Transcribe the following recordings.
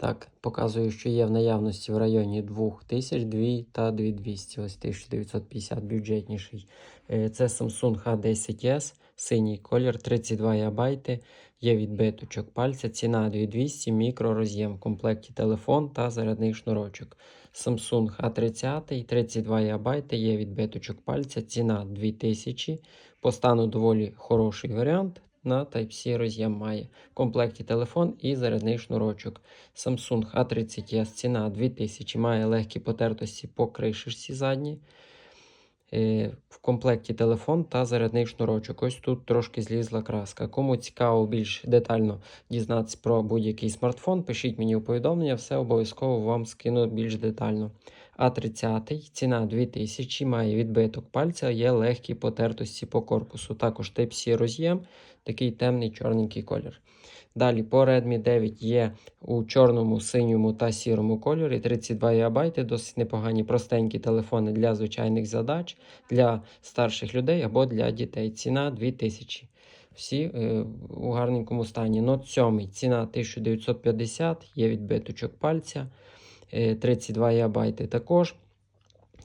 Так, показую, що є в наявності в районі 2000, 2 та 2200. Ось 1950 бюджетніший. Е, Це Samsung H10s, синій колір, 32 ГБ. Є відбиточок пальця, ціна 2200, мікророз'єм, в комплекті телефон та зарядний шнурочок. Samsung A30, 32 ГБ, є відбиточок пальця, ціна 2000. По стану доволі хороший варіант. На Type-C роз'єм має. В комплекті телефон і зарядний шнурочок. Samsung A30s ціна 2000, має легкі потертості по кришечці задній. Е, В комплекті телефон та зарядний шнурочок. Ось тут трошки злізла краска. Кому цікаво більш детально дізнатися про будь-який смартфон, пишіть мені у повідомлення, все обов'язково вам скину більш детально. А30 ціна 2000, має відбиток пальця, є легкі потертості по корпусу. Також Type-C роз'єм, такий темний чорненький колір. Далі по Redmi 9 є у чорному, синьому та сірому кольорі 32 ГБ, досить непогані простенькі телефони для звичайних задач, для старших людей або для дітей. Ціна 2000. Всі е, у гарненькому стані. Note 7 ціна 1950, є відбиточок пальця, 32 ГБ також.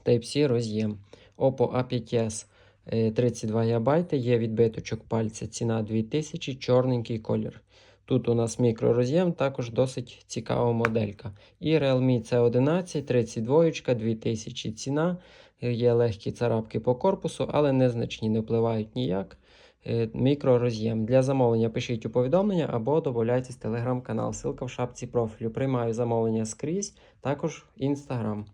Type-C роз'єм. Oppo A5s е, 32 ГБ, є відбиточок пальця, ціна 2000, чорненький колір. Тут у нас мікророз'єм, також досить цікава моделька. І Realme C11, 32, 2000 ціна. Е, Є легкі царапки по корпусу, але незначні, не впливають ніяк. Е, Мікророз'єм. Для замовлення пишіть у повідомлення або додавайтесь телеграм-канал. Силка в шапці профілю. Приймаю замовлення скрізь, також Instagram.